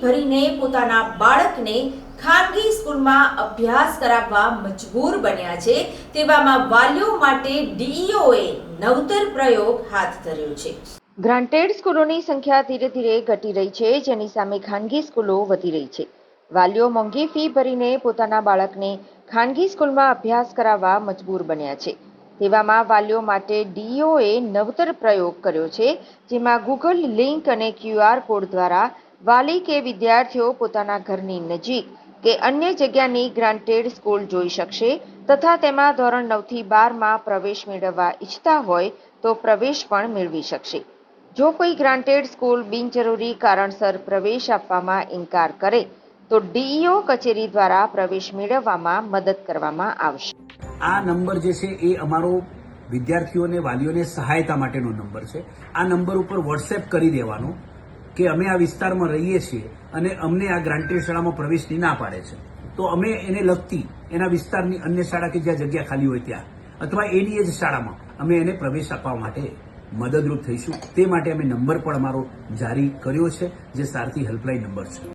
ભરીને પોતાના બાળકને ખાનગી સ્કૂલમાં અભ્યાસ કરાવવા મજબૂર બન્યા છે, તેવામાં વાલીઓ માટે ડીઈઓએ નવતર પ્રયોગ હાથ ધર્યો છે. ગ્રાન્ટેડ સ્કૂલોની સંખ્યા ધીરે ધીરે ઘટી રહી છે, જેની સામે ખાનગી સ્કૂલો વધી રહી છે. વાલીઓ મોંઘી ફી ભરીને પોતાના બાળકને ખાનગી સ્કૂલમાં અભ્યાસ કરાવવા મજબૂર બન્યા છે. તેવામાં વાલીઓ માટે ડીઓએ નવતર પ્રયોગ કર્યો છે, જેમાં ગૂગલ લિંક અને ક્યુઆર કોડ દ્વારા વાલી કે વિદ્યાર્થીઓ પોતાના ઘરની નજીક કે અન્ય જગ્યાની ગ્રાન્ટેડ સ્કૂલ જોઈ શકશે તથા તેમાં ધોરણ નવથી બારમાં પ્રવેશ મેળવવા ઈચ્છતા હોય તો પ્રવેશ પણ મેળવી શકશે. જો કોઈ ગ્રાન્ટેડ સ્કૂલ બિનજરૂરી કારણસર પ્રવેશ આપવામાં ઇનકાર કરે, તો ડીઈઓ કચેરી દ્વારા પ્રવેશ મેળવવામાં મદદ કરવામાં આવશે. આ નંબર જે છે એ અમારો વિદ્યાર્થીઓને, વાલીઓને સહાયતા માટેનો નંબર છે. આ નંબર ઉપર વોટ્સએપ કરી દેવાનો કે અમે આ વિસ્તારમાં રહીએ છીએ અને અમને આ ગ્રાન્ટેડ શાળામાં પ્રવેશની ના પાડે છે. તો અમે એને લગતી એના વિસ્તારની અન્ય શાળા કે જ્યાં જગ્યા ખાલી હોય ત્યાં, અથવા એની જ શાળામાં અમે એને પ્રવેશ આપવા માટે મદદરૂપ થઈશું. તે માટે અમે નંબર પણ અમારો જારી કર્યો છે, જે સારથી હેલ્પલાઇન નંબર છે.